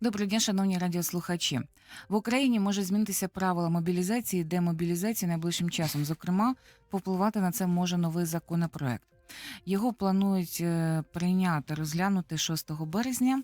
Доброго день, шановні радіослухачі. В Україні може змінитися правила мобілізації і демобілізації найближчим часом. Зокрема, впливати на це може новий законопроект. Його планують е, прийняти, розглянути 6 березня.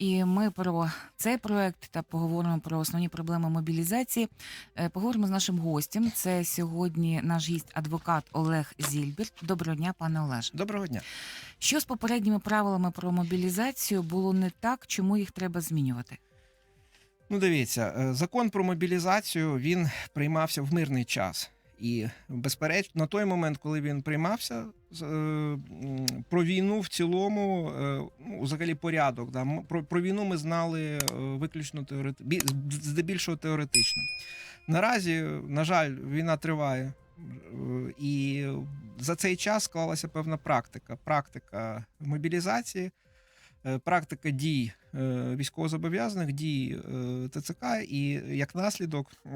І ми про цей проект та поговоримо про основні проблеми мобілізації. Е, Поговоримо з нашим гостем. Це сьогодні наш гість, адвокат Олег Зільберт. Доброго дня, пане Олеже. Доброго дня. Що з попередніми правилами про мобілізацію було не так, чому їх треба змінювати? Ну, дивіться, е, закон про мобілізацію він приймався в мирний час. І, безперечно, на той момент, коли він приймався, е, про війну в цілому, е, ну, взагалі порядок. Да, про, про війну ми знали е, виключно теорети... бі- здебільшого теоретично. Наразі, на жаль, війна триває. І за цей час склалася певна практика. Практика мобілізації, практика дій е, військовозобов'язаних, дій е, ТЦК, і як наслідок е,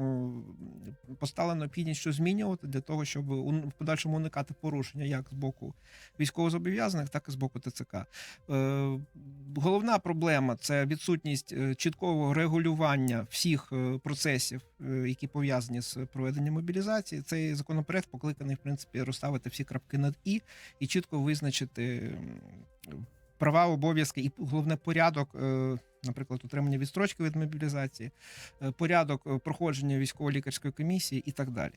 постала необхідність що змінювати для того, щоб в подальшому уникати порушення як з боку військовозобов'язаних, так і з боку ТЦК. Е, Головна проблема це відсутність е, чіткого регулювання всіх е, процесів, е, які пов'язані з проведенням мобілізації. Цей законопроект покликаний в принципі розставити всі крапки над і і чітко визначити права, обов'язки і головне порядок. е, Наприклад, отримання відстрочки від мобілізації, е, порядок е, проходження військово-лікарської комісії і так далі.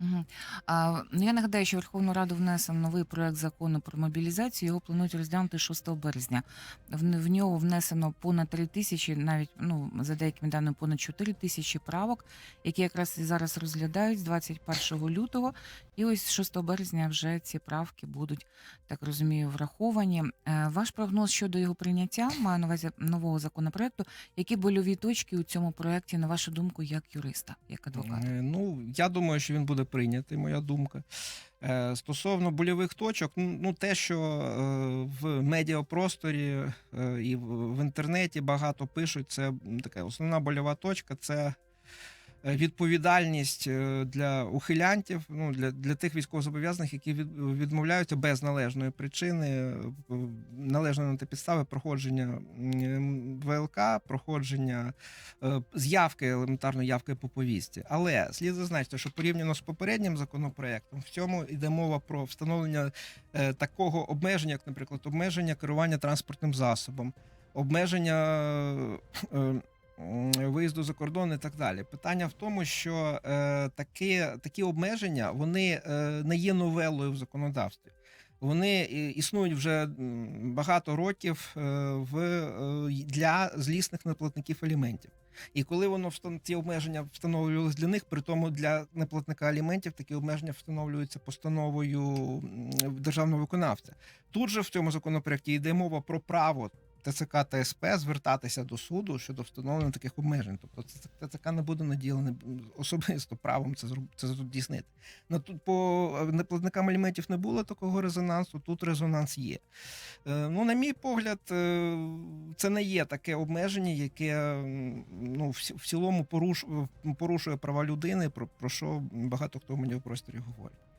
Угу. А, ну, я нагадаю, що Верховну Раду внесено новий проект закону про мобілізацію. Його планують розглянути 6 березня. В, в нього внесено понад 3 тисячі, навіть ну за деякими даними понад 4 тисячі правок, які якраз і зараз розглядають з 21 лютого. І ось 6 березня вже ці правки будуть, так розумію, враховані. Е, Ваш прогноз щодо його прийняття маю на увазі нового законопроекту. Які больові точки у цьому проекті, на вашу думку, як юриста, як адвоката? Е, Ну, я думаю, що він буде прийнятий, моя думка. Е, Стосовно больових точок, ну те, що е, в медіапросторі е, і в, інтернеті багато пишуть, це така основна больова точка це відповідальність е, для ухилянтів, ну для, для тих військовозобов'язаних, які від, відмовляються без належної причини, е, належної на те підстави проходження ВЛК, проходження е, з'явки, елементарно явки по повісті. Але слід зазначити, що порівняно з попереднім законопроектом, в цьому йде мова про встановлення е, такого обмеження, як, наприклад, обмеження керування транспортним засобом, обмеження. Виїзду за кордон і так далі. Питання в тому, що е, такі, такі обмеження вони е, не є новелою в законодавстві. Вони е, існують вже багато років е, в е, для злісних неплатників аліментів. І коли воно ці обмеження встановлювалися для них, при тому для неплатника аліментів такі обмеження встановлюються постановою державного виконавця. Тут же в цьому законопроекті йде мова про право. ТЦК та СП звертатися до суду щодо встановлення таких обмежень. Тобто ТЦК не буде наділений особисто правом це це здійснити. На тут по е, неплатникам аліментів не було такого резонансу. Тут резонанс є. Е, Ну, на мій погляд, е, це не є таке обмеження, яке ну в цілому поруш, порушує права людини, про, про що багато хто мені в медіапросторі говорить.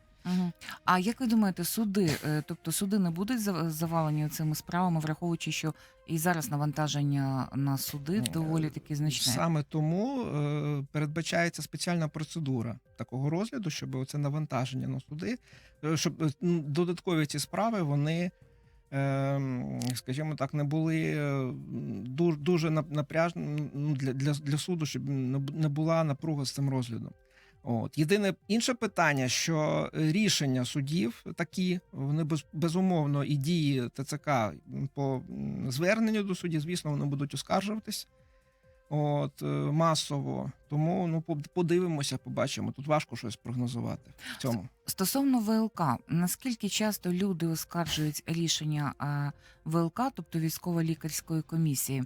А як ви думаєте, суди, е, тобто суди не будуть зав- завалені цими справами, враховуючи, що і зараз навантаження на суди Е, доволі таки значне? Саме тому е, передбачається спеціальна процедура такого розгляду, щоб оце навантаження на суди, е, щоб е, м, додаткові ці справи вони. е, Скажімо так, не були е, дуже, дуже напряжні ну, для, для, для суду, щоб не бу- не була напруга з цим розглядом. От єдине інше питання, що рішення судів такі, вони без, безумовно і дії ТЦК по зверненню до судді, звісно, вони будуть оскаржуватись. От е, масово, тому ну подивимося, побачимо. Тут важко щось прогнозувати в цьому. Стосовно ВЛК, наскільки часто люди оскаржують рішення ВЛК, тобто військово-лікарської комісії?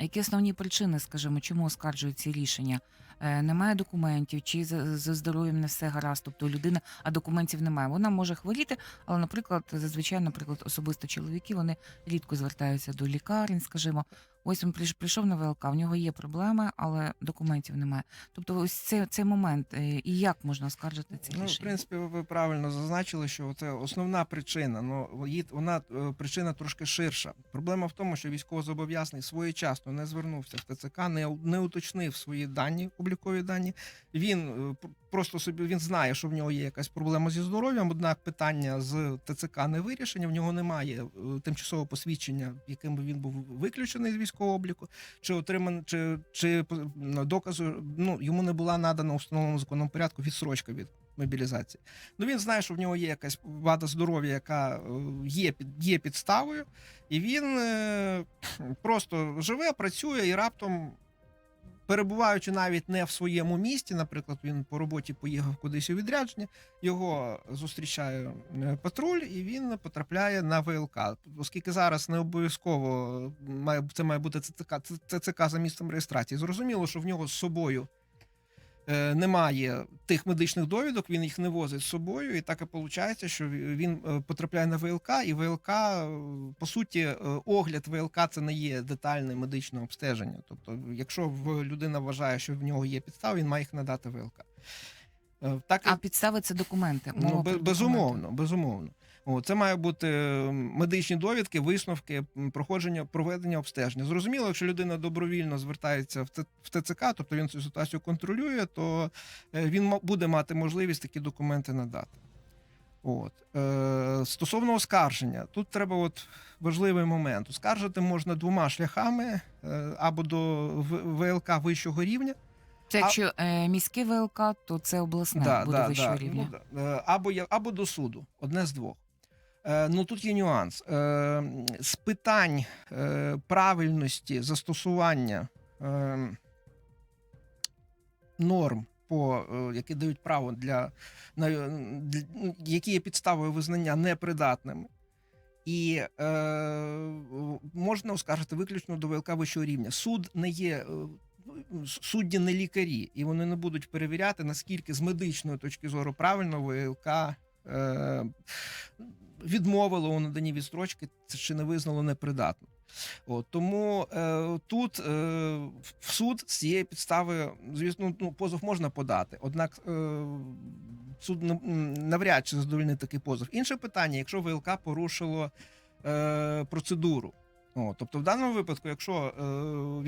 Які основні причини, скажімо, чому оскаржують ці рішення? Е, Немає документів, чи за, здоров'ям не все гаразд, тобто людина, а документів немає. Вона може хворіти, але, наприклад, зазвичай, наприклад, особисто чоловіки вони рідко звертаються до лікарень, скажімо. Ось він прийш- прийшов на ВЛК, в нього є проблеми, але документів немає. Тобто, ось цей, цей момент, е, і як можна оскаржити це Ну, в принципі, ви- ви правильно зазначили, що це основна причина. Ну її- вона е, причина трошки ширша. Проблема в тому, що військовозобов'язаний своєчасно не звернувся в ТЦК, не, не уточнив свої дані, облікові дані. Він е, просто собі він знає, що в нього є якась проблема зі здоров'ям. Однак питання з ТЦК не вирішені. В нього немає е, тимчасового посвідчення, яким би він був виключений з військового обліку, чи отриман, чи, чи доказу. Ну йому не була надана установленому законом порядку відсрочка від мобілізації. Ну він знає, що в нього є якась вада здоров'я, яка е, є є підставою, і він е, просто живе, працює і раптом. Перебуваючи навіть не в своєму місті, наприклад, він по роботі поїхав кудись у відрядження, його зустрічає е, патруль, і він потрапляє на ВЛК. Оскільки зараз не обов'язково має це має бути ЦЦК, ЦЦК за місцем реєстрації. Зрозуміло, що в нього з собою немає тих медичних довідок, він їх не возить з собою, і так і виходить, що він е, потрапляє на ВЛК, і ВЛК, е, по суті, е, огляд ВЛК це не є детальне медичне обстеження. Тобто, якщо людина вважає, що в нього є підстави, він має їх надати ВЛК. Е, Так, А підстави це документи. Мова Ну, про документи. безумовно, безумовно. Це має бути е, медичні довідки, висновки, проходження, проведення обстеження. Зрозуміло, якщо людина добровільно звертається в ТЦК, тобто він цю ситуацію контролює, то е, він буде мати можливість такі документи надати. От. Е, стосовно оскарження, тут треба от важливий момент. Оскаржити можна двома шляхами: е, або до ВЛК вищого рівня, Це якщо е, міське ВЛК, то це обласне буде вищого рівня. Ну, да. Або, або до суду, одне з двох. Е, ну тут є нюанс. Е, з питань е, правильності застосування норм, по, які дають право для, які є підставою визнання непридатними. І е, можна оскаржити виключно до ВЛК вищого рівня. Суд не є судді не лікарі, і вони не будуть перевіряти, наскільки з медичної точки зору правильно ВЛК е, відмовило у наданні відстрочки чи не визнало непридатним. От, тому е, тут е, в суд з цієї підстави, звісно, ну, позов можна подати, однак е, суд навряд чи задовольнить такий позов. Інше питання, якщо ВЛК порушило е, процедуру. О, тобто, в даному випадку, якщо е,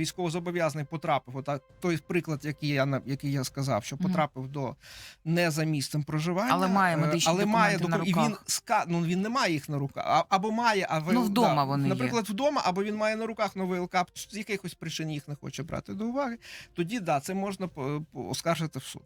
військовозобов'язаний потрапив, отак той приклад, який я на- який я сказав, що потрапив до не за місцем проживання, Але має е, медичні але має документи на доку- і він ска... ну він не має їх на руках, а, або має, а Ну, вдома вони є. наприклад, вдома, або він має на руках новий ЛК, з якихось причин їх не хоче брати до уваги. Тоді да, це можна оскаржити в суд.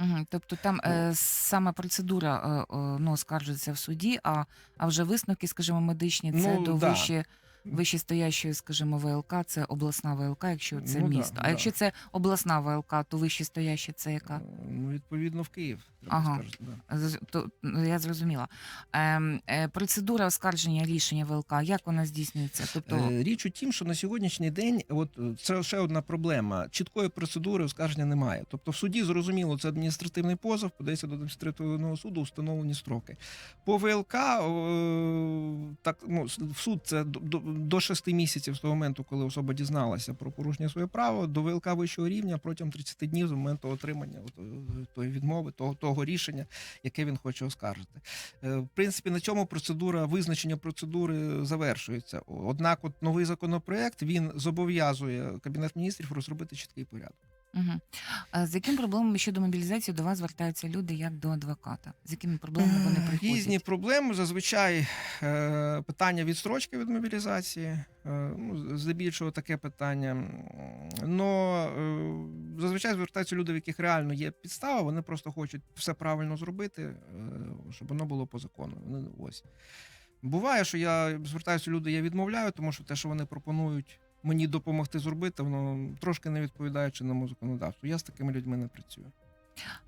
Угу. Тобто там е, саме процедура е, е, ну, оскаржується в суді, а, а вже висновки, скажімо, медичні, це Ну, до да. вище, вищестоящої, скажімо, ВЛК, це обласна ВЛК, якщо це Ну, да, місто. А да. якщо це обласна ВЛК, то вищестояща це яка? Ну, відповідно, в Київ. Треба Ага. оскаржити, да. З- То, ну, я зрозуміла. Ем, е, процедура оскарження рішення ВЛК, як вона здійснюється? Тобто, Е, Річ у тім, що на сьогоднішній день, от е, це ще одна проблема. Чіткої процедури оскарження немає. Тобто, в суді зрозуміло, це адміністративний позов, подається до адміністративного суду, встановлені строки. По ВЛК е, так ну в суд це до, до, до 6 місяців з того моменту, коли особа дізналася про порушення своє право, до ВЛК вищого рівня протягом 30 днів з моменту отримання е, тої відмови, того, того рішення, яке він хоче оскаржити. Е, В принципі, на цьому процедура визначення процедури завершується. Однак, от новий законопроект він зобов'язує кабінет міністрів розробити чіткий порядок. Угу. а з якими проблемами щодо мобілізації до вас звертаються люди як до адвоката? З якими проблемами вони Е, приходять? Різні проблеми. Зазвичай е, питання відстрочки від мобілізації. Е, ну, здебільшого таке питання. М, Но е, зазвичай звертаються люди, в яких реально є підстава. Вони просто хочуть все правильно зробити, е, щоб воно було по закону. Вони ось. Буває, що я звертаюся люди, я відмовляю, тому що те, що вони пропонують мені допомогти зробити, воно трошки не відповідає чинному законодавству. Я з такими людьми не працюю.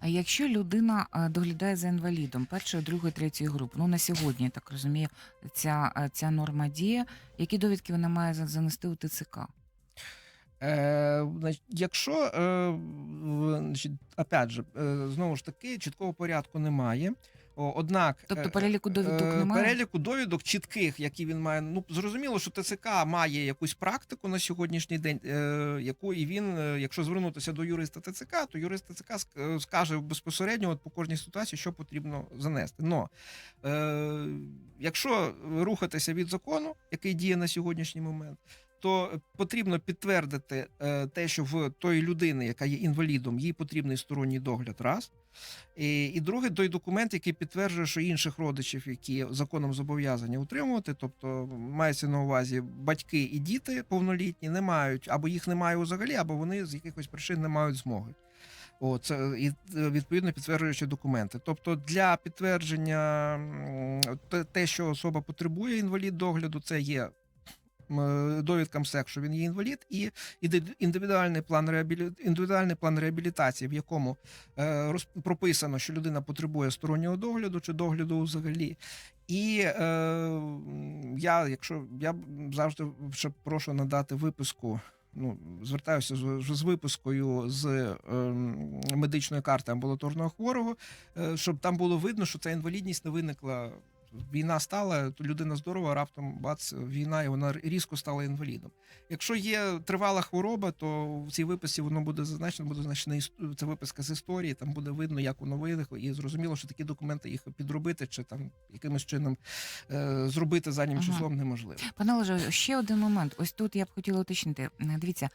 А якщо людина е, доглядає за інвалідом першої, другої, третьої групи, ну на сьогодні, я так розумію, ця, е, ця норма діє, які довідки вона має занести у ТЦК? Е, якщо, е, опять же, е, знову ж таки, чіткого порядку немає. Однак, Тобто е, переліку довідок е, немає? Переліку довідок чітких, які він має. Ну зрозуміло, що ТЦК має якусь практику на сьогоднішній день, е, яку і він, е, якщо звернутися до юриста ТЦК, то юрист ТЦК е, скаже безпосередньо от по кожній ситуації, що потрібно занести. Но е, якщо рухатися від закону, який діє на сьогоднішній момент. То потрібно підтвердити е, те, що в тої людини, яка є інвалідом, їй потрібний сторонній догляд, раз. І, і друге, той документ, який підтверджує, що інших родичів, які законом зобов'язані утримувати, тобто мається на увазі батьки і діти повнолітні, не мають або їх немає взагалі, або вони з якихось причин не мають змоги. О, і е, відповідно підтверджуючи документи. Тобто для підтвердження те, що особа потребує інвалід догляду, це є м, довідка МСЕК, що він є інвалід, і індивідуальний план реабілі... індивідуальний план реабілітації, в якому е, роз... прописано, що людина потребує стороннього догляду чи догляду взагалі. І е, я, якщо я завжди ще прошу надати виписку. Ну, звертаюся з, з випискою з ем, медичної карти амбулаторного хворого, е, щоб там було видно, що ця інвалідність не виникла. Війна стала, то людина здорова, раптом бац, війна, і вона різко стала інвалідом. Якщо є тривала хвороба, то в цій виписці воно буде зазначено, буде зазначена це виписка з історії, там буде видно, як воно виникло, і зрозуміло, що такі документи їх підробити чи там якимось чином е, зробити заднім Ага. числом неможливо. Пане Олеже, ще один момент. Ось тут я б хотіла уточнити. Дивіться,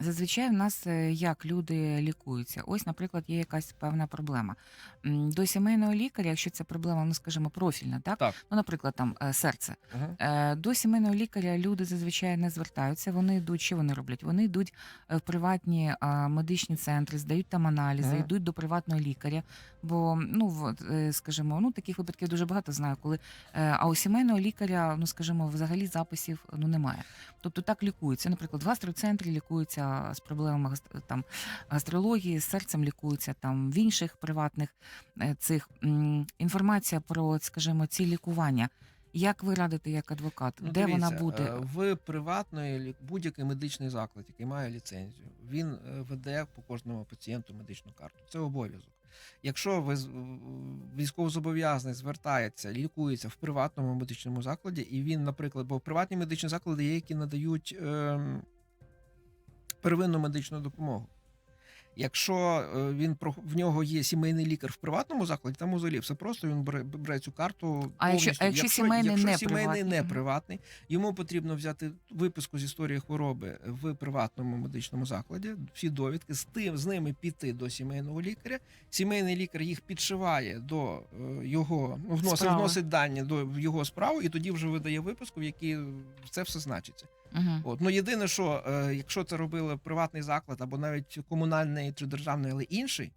зазвичай в нас е, як люди лікуються. Ось, наприклад, є якась певна проблема. М, До сімейного лікаря, якщо ця проблема, ну скажімо, профільна, так? Так. Ну, наприклад, там е, серце. Ага. Е, До сімейного лікаря люди зазвичай не звертаються. Вони йдуть, що вони роблять? Вони йдуть е, в приватні медичні центри, здають там аналізи, Мгм. йдуть до приватного лікаря. Бо ну в- е, скажімо, ну таких випадків дуже багато знаю, коли е, а у сімейного лікаря, ну скажімо, взагалі записів ну немає. Тобто так лікуються. Наприклад, в гастроцентрі лікуються з проблемами гаст- там гастрології, з серцем лікуються там в інших приватних цих інформація про, скажімо, ці лікування. Як ви радите як адвокат? Ну, Де вона буде? е, в приватної будь-який медичний заклад, який має ліцензію, він е, веде по кожному пацієнту медичну карту. Це обов'язок. Якщо ви військовозобов'язаний звертається, лікується в приватному медичному закладі, і він, наприклад, бо приватні медичні заклади є, які надають ем, первинну медичну допомогу. Якщо е, він про в нього є сімейний лікар в приватному закладі, там взагалі все просто він бере, бере цю карту. А якщо- якщо сімейний якщо не сімейний приватний? не приватний, йому потрібно взяти виписку з історії хвороби в приватному медичному закладі, всі довідки з тим з ними піти до сімейного лікаря. Сімейний лікар їх підшиває до е, його ну, вносить, вносить дані до його справу, і тоді вже видає виписку, в якій це все значиться. Угу. От ну єдине, що е, якщо це робили приватний заклад або навіть комунальний чи державний, але інший.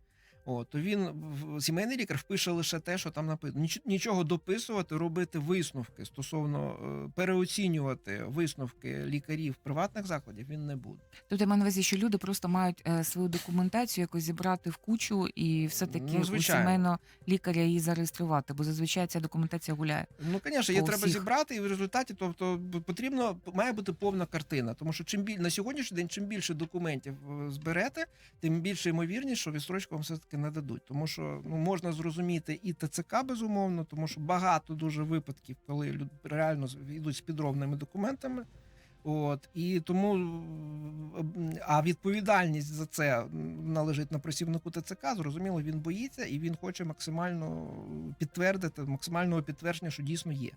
От, то він в- сімейний лікар впише лише те, що там написано. Ніч- Нічого дописувати, робити висновки стосовно е, переоцінювати висновки лікарів приватних закладів він не буде. Тобто я маю на увазі, що люди просто мають е, свою документацію якось зібрати в кучу і все-таки Ну, у сімейного лікаря її зареєструвати, бо зазвичай ця документація гуляє. Ну, звісно, її треба зібрати, і в результаті, тобто, потрібно має бути повна картина. Тому що чим біль на сьогоднішній день, чим більше документів е, зберете, тим більше ймовірність, що відстрочку вам все таки нададуть. Тому що ну можна зрозуміти і ТЦК безумовно, тому що багато дуже випадків, коли люди реально йдуть з підробними документами. От і тому а відповідальність за це належить на працівнику ТЦК. Зрозуміло, він боїться і він хоче максимально підтвердити, максимального підтвердження, що дійсно є.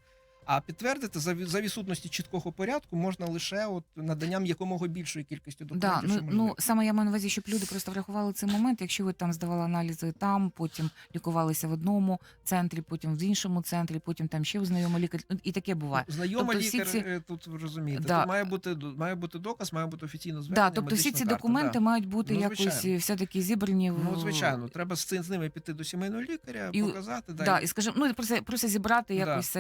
А підтвердити за, за відсутності чіткого порядку можна лише от наданням якомога більшої кількості Да, ну, ну саме я маю на увазі, щоб люди просто врахували цей момент. Якщо ви там здавали аналізи там, потім лікувалися в одному центрі, потім в іншому центрі, потім там ще у знайомий лікар. Ну, І таке буває. Знайома Тобто лікар ці- е, тут розумієте. Да. Тут має бути має бути доказ, має бути офіційно звернення. Да, тобто всі ці карта, документи да. мають бути Ну, якось все таки зібрані в Ну, звичайно, треба з цим з ними піти до сімейного лікаря, І- показати. Да, і скажімо, ну просто, просто зібрати Да. якось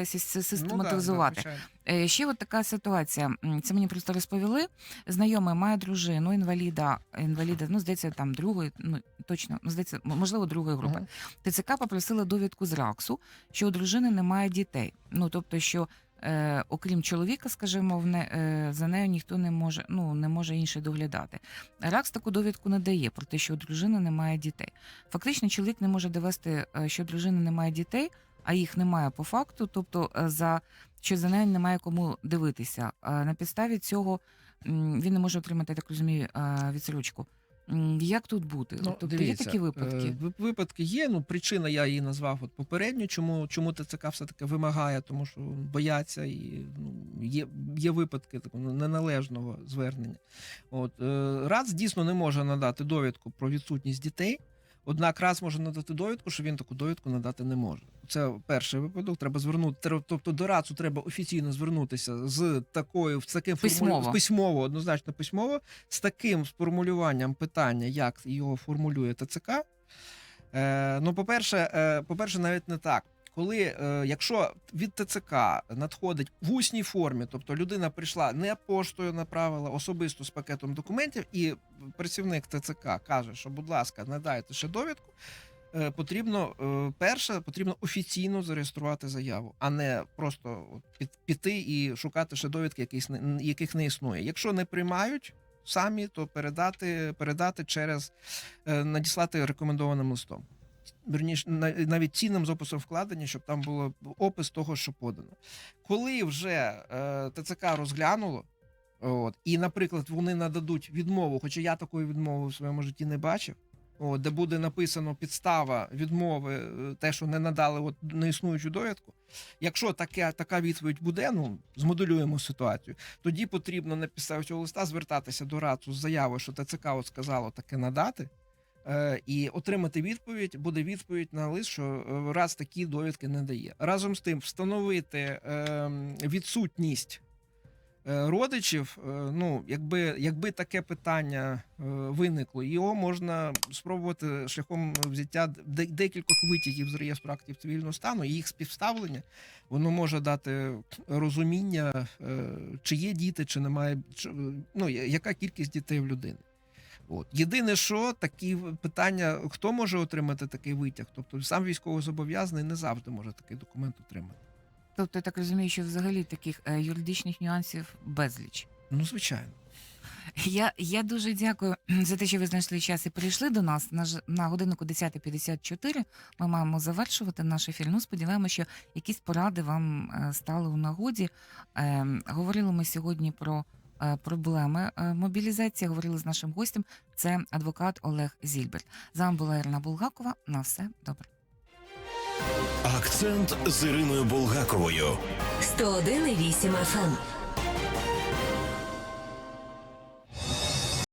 це Ну, да, да. Е, Ще от така ситуація. Це мені просто розповіли. Знайомий має дружину, інваліда, інваліда, ну здається, там другої, ну точно, ну здається, можливо, другої групи. Мгм. ТЦК попросила довідку з РАКСу, що у дружини немає дітей. Ну тобто, що е, окрім чоловіка, скажімо, в не, е, за нею ніхто не може, ну, не може інший доглядати. РАКС таку довідку не дає про те, що у дружини немає дітей. Фактично, чоловік не може довести, е, що дружини немає дітей, а їх немає по факту, тобто е, за що за нею немає кому дивитися. Е, На підставі цього він не може отримати, я так розумію, е, відсрочку. Як тут бути? Ну, тобто є такі випадки. Випадки є. Ну, причина я її назвав от попередньо. Чому, чому ТЦК все-таки вимагає, тому що бояться і ну, є, є випадки такого неналежного звернення. От, е, РАЦ дійсно не може надати довідку про відсутність дітей. Однак раз може надати довідку, що він таку довідку надати не може. Це перший випадок. Треба звернути. Тобто до РАЦу треба офіційно звернутися з такою з таким формулю- Письмово. письмово, однозначно письмово, з таким сформулюванням питання, як його формулює ТЦК. Е, ну, по-перше, е, по-перше, навіть не так. Коли, е, якщо від ТЦК надходить в усній формі, тобто людина прийшла не поштою, направила особисто з пакетом документів, і працівник ТЦК каже, що, будь ласка, надайте ще довідку. е, Потрібно е, перше, потрібно офіційно зареєструвати заяву, а не просто під, піти і шукати ще довідки, яких не, яких не існує. Якщо не приймають самі, то передати, передати через е, надіслати рекомендованим листом. Верніше, на- навіть цінним з описом вкладення, щоб там було опис того, що подано. Коли вже е, ТЦК розглянуло, от, і, наприклад, вони нададуть відмову, хоча я такої відмови в своєму житті не бачив. От, де буде написано підстава відмови, е, те, що не надали от неіснуючу довідку. Якщо таке, така відповідь буде, ну змоделюємо ситуацію, тоді потрібно на підставі цього листа звертатися до РАЦУ з заявою, що ТЦК от сказало таке надати, і отримати відповідь. Буде відповідь на лист, що е, РАЦ такі довідки не дає. Разом з тим, встановити е, відсутність. е, Родичів, е, ну якби, якби таке питання е, виникло, його можна спробувати шляхом взяття декількох витягів з реєстру актів цивільного стану, і їх співставлення, воно може дати розуміння, е, чи є діти, чи немає, чи, ну яка кількість дітей в людини. От єдине, що такі питання, хто може отримати такий витяг? Тобто сам військовозобов'язаний не завжди може такий документ отримати. Тобто, я так розумію, що взагалі таких е, юридичних нюансів безліч. Ну, звичайно. Я, я дуже дякую за те, що ви знайшли час і прийшли до нас. На, на годиннику 10.54 ми маємо завершувати наш ефір. Ну, сподіваємося, що якісь поради вам е, стали у нагоді. Е, говорили ми сьогодні про проблеми е, мобілізації. Говорили з нашим гостем. Це адвокат Олег Зільберт. З вами була Ірина Булгакова. На все добре. Акцент з Іриною Булгаковою. 101,8 FM.